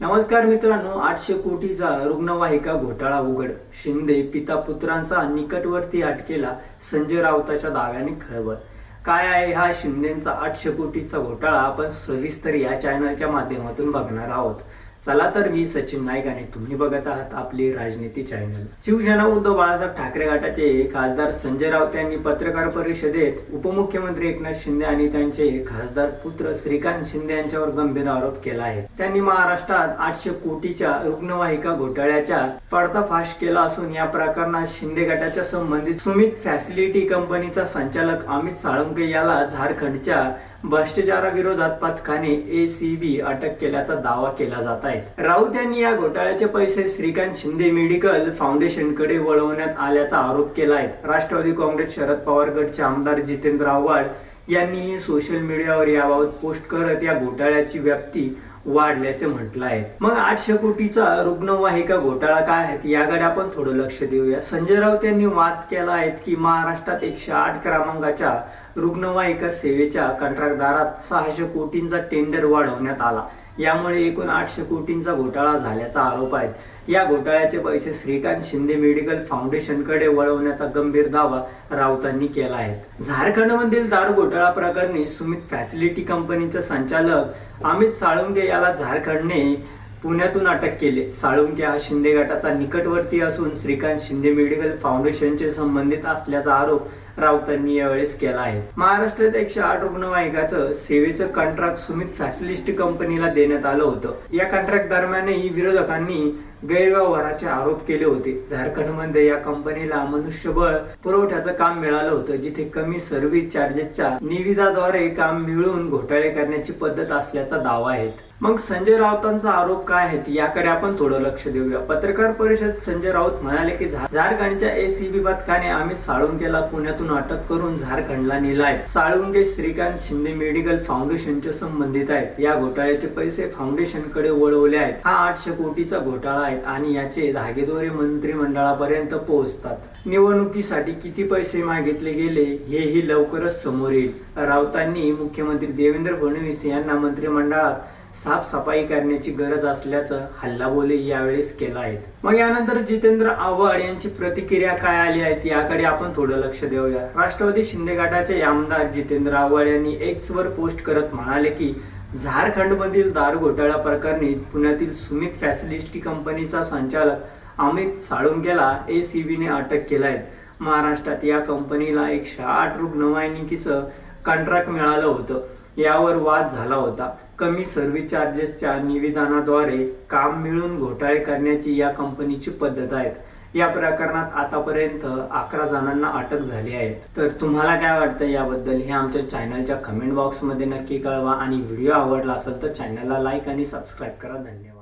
नमस्कार मित्रांनो आठशे कोटीचा रुग्णवाहिका घोटाळा उघड. शिंदे पिता पुत्रांचा निकटवर्ती अटकेला संजय राऊताच्या दाव्याने खळबळ. काय आहे हा शिंदेचा आठशे कोटीचा घोटाळा? आपण सविस्तर या चॅनलच्या माध्यमातून बघणार आहोत. चला तर मी सचिन नाईक आणि तुम्ही बघत आहात आपली राजनीती चॅनल. शिवसेना उद्धव बाळासाहेब ठाकरे गटाचे खासदार संजय राऊत यांनी पत्रकार परिषदेत उपमुख्यमंत्री एकनाथ शिंदे आणि त्यांचे खासदार पुत्र श्रीकांत शिंदे यांच्यावर गंभीर आरोप केला आहे. त्यांनी महाराष्ट्रात आठशे कोटीच्या रुग्णवाहिका घोटाळ्याच्या पडताफाश केला असून या प्रकरणात शिंदे गटाच्या संबंधित सुमित फॅसिलिटी कंपनीचा संचालक अमित साळुंके याला झारखंडच्या भ्रष्टाचाराविरोधात पथकाने बी अटक केल्याचा दावा केला जात आहे. राऊत यांनी या घोटाळ्याचे पैसे श्रीकांत शिंदे मेडिकल फाउंडेशनकडे वळवण्यात आल्याचा आरोप केला आहे राष्ट्रवादी काँग्रेस शरद पवार गटचे आमदार जितेंद्र आव्हाड यांनी सोशल मीडियावर याबाबत पोस्ट करत या घोटाळ्याची व्याप्ती वाढल्याचे म्हटलं आहे मग आठशे कोटीचा रुग्णवाहिका घोटाळा काय आहे याकडे आपण थोडं लक्ष देऊया. संजय राऊत यांनी वाद केला आहे की महाराष्ट्रात एकशे आठ क्रमांकाच्या रुग्णवाहिका सेवेच्या कंत्राटदारात सहाशे कोटींचा टेंडर वाढवण्यात आला. यामुळे एकूण आठशे कोटींचा घोटाळा झाल्याचा आरोप आहे या घोटाळ्याचे पैसे श्रीकांत शिंदे मेडिकल फाउंडेशनकडे वळवण्याचा गंभीर दावा राऊतांनी केला आहे. झारखंडमधील दारू घोटाळा प्रकरणी सुमित फॅसिलिटी कंपनीचे संचालक अमित साळुंगे याला झारखंडने पुण्यातून अटक केले. साळुंके हा शिंदे गटाचा निकटवर्ती असून श्रीकांत शिंदे मेडिकल फाउंडेशनचे संबंधित असल्याचा आरोप राऊतांनी यावेळेस केला आहे. महाराष्ट्रात एकशे आठ रुग्णवाहिकाचं सेवेचं कॉन्ट्रॅक्ट सुमित फॅसिलिस्ट कंपनीला देण्यात आलं होतं. या कॉन्ट्रॅक्ट दरम्यानही विरोधकांनी गैरव्यवहाराचे आरोप केले होते. झारखंडमध्ये या कंपनीला मनुष्यबळ पुरवठ्याचं काम मिळालं होतं जिथे कमी सर्व्हिस चार्जेसच्या निविदाद्वारे काम मिळवून घोटाळे करण्याची पद्धत असल्याचा दावा आहे. मग संजय राऊतांचा आरोप काय आहेत याकडे आपण थोडं लक्ष देऊया. पत्रकार परिषद संजय राऊत म्हणाले की झारखंडच्या एसीबी पथकाने अमित साळुंकेला पुण्यातून अटक करून झारखंडला नेलाय. साळुंके श्रीकांत शिंदे मेडिकल फाउंडेशनच्या संबंधित आहेत. या घोटाळ्याचे पैसे फाउंडेशनकडे वळवले आहेत. हा आठशे कोटीचा घोटाळा आहे आणि याचे धागेदोरे मंत्रिमंडळापर्यंत पोहोचतात. निवडणुकीसाठी किती पैसे मागितले गेले हेही लवकरच समोर येईल. राऊतांनी मुख्यमंत्री देवेंद्र फडणवीस यांना मंत्रिमंडळात साफसफाई करण्याची गरज असल्याचं हल्लाबोले यावेळेस केला आहे मग यानंतर जितेंद्र आव्हाड यांची प्रतिक्रिया काय आली आहे याकडे आपण थोडं लक्ष देऊया. राष्ट्रवादी शिंदे गटाचे आमदार जितेंद्र आव्हाड यांनी एक्स वर पोस्ट करत म्हणाले की झारखंडमधील दारू घोटाळा प्रकरणी पुण्यातील सुमित फॅसिलिटी कंपनीचा संचालक अमित साळुंकेला ने अटक केला आहे महाराष्ट्रात या कंपनीला एकशे आठ रुग्णवाहिनीचं कॉन्ट्रॅक्ट मिळालं होतं. यावर वाद झाला होता. कमी सर्व्हिस चार्जेसच्या निविधानाद्वारे काम मिळून घोटाळे करण्याची या कंपनीची पद्धत आहे या प्रकरणात आतापर्यंत अकरा जणांना अटक झाली आहे. तर तुम्हाला काय वाटतं याबद्दल हे आमच्या चॅनलच्या कमेंट बॉक्समध्ये नक्की कळवा आणि व्हिडिओ आवडला असेल तर चॅनलला लाईक आणि सबस्क्राईब करा. धन्यवाद.